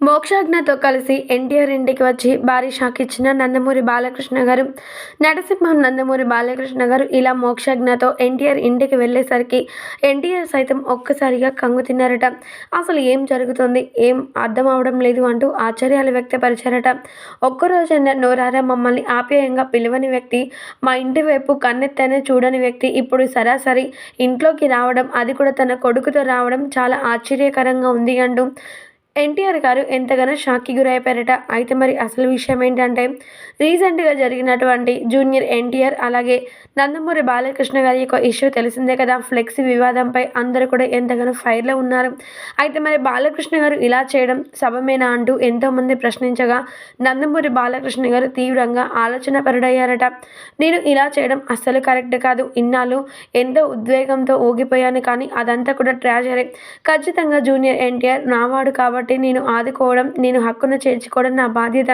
మోక్షాజ్ఞతో కలిసి ఎన్టీఆర్ ఇంటికి వచ్చి భారీ షాక్ ఇచ్చిన నందమూరి బాలకృష్ణ గారు నరసింహం నందమూరి బాలకృష్ణ గారు ఇలా మోక్షాజ్ఞతో ఎన్టీఆర్ ఇంటికి వెళ్ళేసరికి ఎన్టీఆర్ సైతం ఒక్కసారిగా కంగు తిన్నారట. అసలు ఏం జరుగుతుంది? ఏం అర్థం అవడం లేదు అంటూ ఆశ్చర్యాలు వ్యక్తపరిచారట. ఒక్కరోజైనా నోరారా మమ్మల్ని ఆప్యాయంగా పిలవని వ్యక్తి మా ఇంటి వైపు కన్నెత్తనే చూడని వ్యక్తి ఇప్పుడు సరాసరి ఇంట్లోకి రావడం అది కూడా తన కొడుకుతో రావడం చాలా ఆశ్చర్యకరంగా ఉంది అంటూ ఎన్టీఆర్ గారు ఎంతగానో షాక్కి గురైపోయారట. అయితే మరి అసలు విషయం ఏంటంటే రీసెంట్గా జరిగినటువంటి జూనియర్ ఎన్టీఆర్ అలాగే నందమూరి బాలకృష్ణ గారి యొక్క ఇష్యూ తెలిసిందే కదా. ఫ్లెక్సీ వివాదంపై అందరూ కూడా ఎంతగానో ఫైర్లో ఉన్నారు. అయితే మరి బాలకృష్ణ గారు ఇలా చేయడం సభమేనా అంటూ ఎంతోమంది ప్రశ్నించగా నందమూరి బాలకృష్ణ గారు తీవ్రంగా ఆలోచన పరుడయ్యారట నేను ఇలా చేయడం అస్సలు కరెక్ట్ కాదు. ఇన్నాళ్ళు ఎంతో ఉద్వేగంతో ఊగిపోయాను కానీ అదంతా కూడా ట్రాజరీ ఖచ్చితంగా జూనియర్ ఎన్టీఆర్ నావాడు కాబట్టి నేను ఆదుకోవడం నేను హక్కును చేర్చుకోవడం నా బాధ్యత.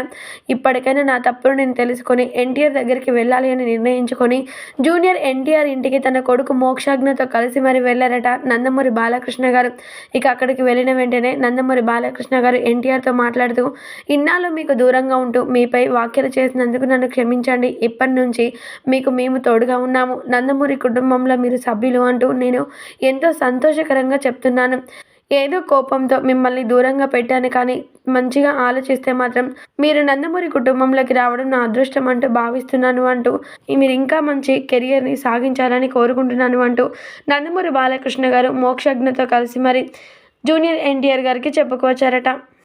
ఇప్పటికైనా నా తప్పును నేను తెలుసుకొని ఎన్టీఆర్ దగ్గరికి వెళ్ళాలి అని నిర్ణయించుకొని జూనియర్ ఎన్టీఆర్ ఇంటికి తన కొడుకు మోక్షాజ్ఞతో కలిసి మరి వెళ్ళారట నందమూరి బాలకృష్ణ గారు. ఇక అక్కడికి వెళ్ళిన వెంటనే నందమూరి బాలకృష్ణ గారు ఎన్టీఆర్తో మాట్లాడుతూ ఇన్నాళ్ళు మీకు దూరంగా ఉంటూ మీపై వ్యాఖ్యలు చేసినందుకు నన్ను క్షమించండి. ఇప్పటి నుంచి మీకు మేము తోడుగా ఉన్నాము. నందమూరి కుటుంబంలో మీరు సభ్యులు అంటూ నేను ఎంతో సంతోషకరంగా చెప్తున్నాను. ఏదో కోపంతో మిమ్మల్ని దూరంగా పెట్టాను కానీ మంచిగా ఆలోచిస్తే మాత్రం మీరు నందమూరి కుటుంబంలోకి రావడం నా అదృష్టం అంటూ భావిస్తున్నాను అంటూ మీరు ఇంకా మంచి కెరియర్ని సాగించాలని కోరుకుంటున్నాను అంటూ నందమూరి బాలకృష్ణ గారు మోక్షజ్ఞతో కలిసి మరి జూనియర్ ఎన్టీఆర్ గారికి చెప్పుకొచ్చారట.